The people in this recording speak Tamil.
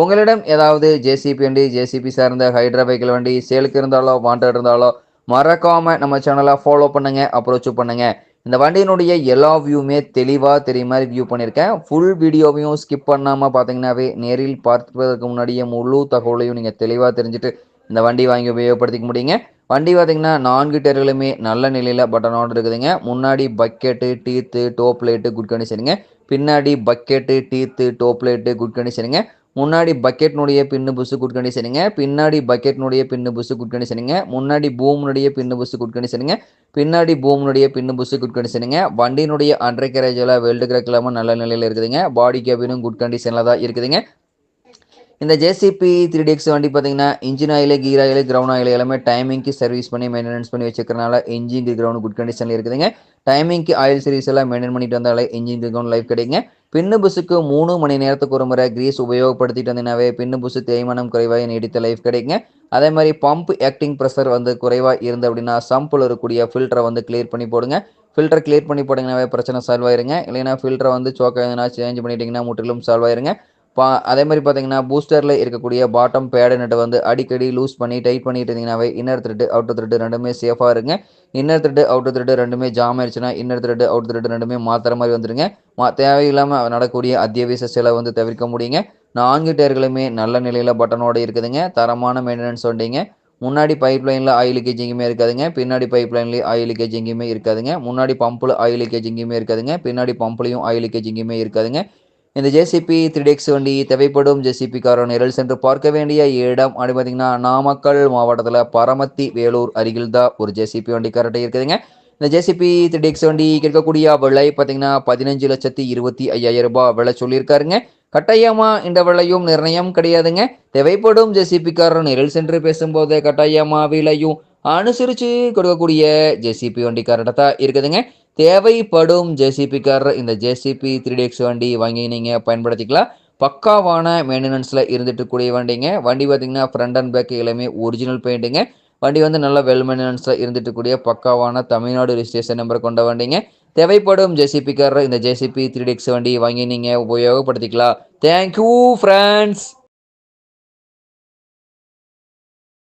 உங்களிடம் ஏதாவது ஜேசிபி வண்டி ஜேசிபி சார்ந்த ஹைட்ரா பைக்கில் வண்டி சேலுக்கு இருந்தாலோ வாண்டட் இருந்தாலோ மறக்காமல் நம்ம சேனலை ஃபாலோ பண்ணுங்கள் அப்ரோச் பண்ணுங்க. இந்த வண்டியினுடைய எல்லா வியூவுமே தெளிவாக தெரிய மாதிரி வியூ பண்ணியிருக்கேன் ஃபுல் வீடியோவையும் ஸ்கிப் பண்ணாமல் பார்த்தீங்கன்னாவே நேரில் பார்ப்பதற்கு முன்னாடியே முழு தகவலையும் நீங்கள் தெளிவாக தெரிஞ்சுட்டு இந்த வண்டி வாங்கி உபயோகப்படுத்திக்க முடியுங்க. வண்டி பார்த்தீங்கன்னா நான்கு டயர்களுமே நல்ல நிலையில் பட்டனோடு இருக்குதுங்க. முன்னாடி bucket teeth top light good கண்டிஷனுங்க பின்னாடி bucket teeth top light good கண்டிஷனுங்க முன்னாடி பக்கெட்னுடைய பின்னு புஸ்ஸு குட் கண்டிஷனுங்க பின்னாடி பக்கெட்னுடைய பின்னு புஸ்ஸு குட் கண்டிஷனுங்க முன்னாடி பூமினுடைய பின்னு புஸ்ஸு குட் கண்டிஷனுங்க பின்னாடி பூமினுடைய பின்னு புஷு குட் கண்டிஷனுங்க வண்டியினுடைய அண்டர் கேரேஜில் வெல்டு கிரக்கெல்லாமல் நல்ல நிலையில் இருக்குதுங்க. பாடி கேபினும் குட் கண்டிஷனில் தான் இருக்குதுங்க. இந்த ஜேசிபி த்ரீ டிஎக்ஸ் வண்டி பார்த்தீங்கன்னா engine oil gear oil ground oil எல்லாமே டைமிங்க்கு சர்வீஸ் பண்ணி மெயின்டெனன்ஸ் பண்ணி வச்சுக்கிறனால இன்ஜின் கிரவுண்ட் குட் கண்டிஷனில் இருக்குதுங்க. டைமிங்க்கு ஆயில் சர்வீஸ் எல்லாம் மெயின்டைன் பண்ணிட்டு வந்தாலே இன்ஜின் கிரவுண்ட் லைஃப் கிடைக்குங்க. பின்னு புஸுக்கு மூணு மணி நேரத்துக்கு ஒரு முறை கிரீஸ் உபயோகப்படுத்திட்டு வந்தீங்கன்னாவே பின்னு புஸு தேய்மானம் குறைவாக நீடித்த லைஃப் கிடைக்குங்க. அதே மாதிரி பம்ப் ஆக்டிங் ப்ரெஷர் வந்து குறைவாக இருந்து அப்படின்னா சம்பில் இருக்கக்கூடிய ஃபில்டரை வந்து கிளியர் பண்ணி போடுங்க. ஃபில்டர் கிளியர் பண்ணி போட்டிங்கனாவே பிரச்சனை சால்வ் ஆயிருங்க. இல்லைன்னா ஃபில்டரை வந்து சோக்கா எதனா சேஞ்ச் பண்ணிட்டீங்கன்னா முற்றிலும் சால்வ் ஆயிருங்க. பா அதே மாதிரி பார்த்தீங்கன்னா பூஸ்டரில் இருக்கக்கூடிய பாட்டம் பேடு நட்டை வந்து அடிக்கடி லூஸ் பண்ணி டைட் பண்ணிட்டு இருந்தீங்கன்னாவே இன்னர் த்ரெட்டு அவுட்டர் த்ரெட்டு ரெண்டுமே சேஃபாக இருங்க. இன்னர் த்ரெட்டு அவுட்டர் த்ரெட்டு ரெண்டுமே ஜாம் ஆயிடுச்சுன்னா இன்னர் த்ரெட்டு அவுட்டர் த்ரெட்டு ரெண்டுமே மாற்றுற மாதிரி வந்துருங்க. மா தேவையில்லாமல் நடக்கக்கூடிய அத்தியாவசிய செலவு வந்து தவிர்க்க முடியுங்க. நான்கு டயர்களுமே நல்ல நிலையில் பட்டனோடு இருக்குதுங்க. தரமான மெயின்டெனன்ஸ் வண்டிங்க. முன்னாடி பைப் லைனில் ஆயில் லீக்கேஜ் எங்கேயுமே இருக்காதுங்க. பின்னாடி பைப் லைன்லேயும் ஆயில் லீக்கேஜ் எங்கேயுமே இருக்காதுங்க. முன்னாடி பம்பில் ஆயில் லீக்கேஜ் எங்கேயுமே இருக்காதுங்க. பின்னாடி பம்ப்லையும் ஆயில் லீக்கேஜ் எங்கேயுமே இருக்காதுங்க. இந்த ஜேசிபி த்ரீ டெக்ஸ் வண்டி தேவைப்படும் ஜேசிபி காரோ நிரல் சென்று பார்க்க வேண்டிய இடம். அப்படி பார்த்தீங்கன்னா நாமக்கல் மாவட்டத்தில் பரமத்தி வேலூர் அருகில் தான் ஒரு ஜேசிபி வண்டி கரெக்டாக இருக்குதுங்க. இந்த ஜேசிபி த்ரீ டெக்ஸ் வண்டி கேட்கக்கூடிய விலை பார்த்தீங்கன்னா பதினஞ்சு லட்சத்தி இருபத்தி ஐயாயிரம் ரூபாய் விலை சொல்லியிருக்காருங்க. கட்டாயமா இந்த விலையும் நிர்ணயம் கிடையாதுங்க. தேவைப்படும் ஜேசிபிக்காரர் நிரல் சென்று பேசும்போது கட்டாயமா விலையும் அனுசரித்து கொடுக்கக்கூடிய ஜேசிபி வண்டி கரெக்டாக தான் இருக்குதுங்க. தேவைப்படும் ஜேசிபிக்காரர் இந்த ஜேசிபி த்ரீ டெக்ஸ் வண்டி வாங்கி நீங்கள் பயன்படுத்திக்கலாம். பக்காவான மெயின்டெனன்ஸில் இருந்துட்டு கூடிய வண்டிங்க. வண்டி பார்த்தீங்கன்னா ஃப்ரண்ட் அண்ட் பேக் எல்லாமே ஒரிஜினல் பெயிண்ட்டுங்க வண்டி வந்து நல்ல வெல் மெயின்டெனன்ஸில் இருந்துட்டு கூடிய பக்காவான தமிழ்நாடு ரிஜிஸ்ட்ரேஷன் நம்பர் கொண்ட வண்டிங்க. தேவைப்படும் ஜேசிபிக்காரர் இந்த ஜேசிபி த்ரீ டெக்ஸ் வண்டி வாங்கி நீங்கள் உபயோகப்படுத்திக்கலாம். Thank you friends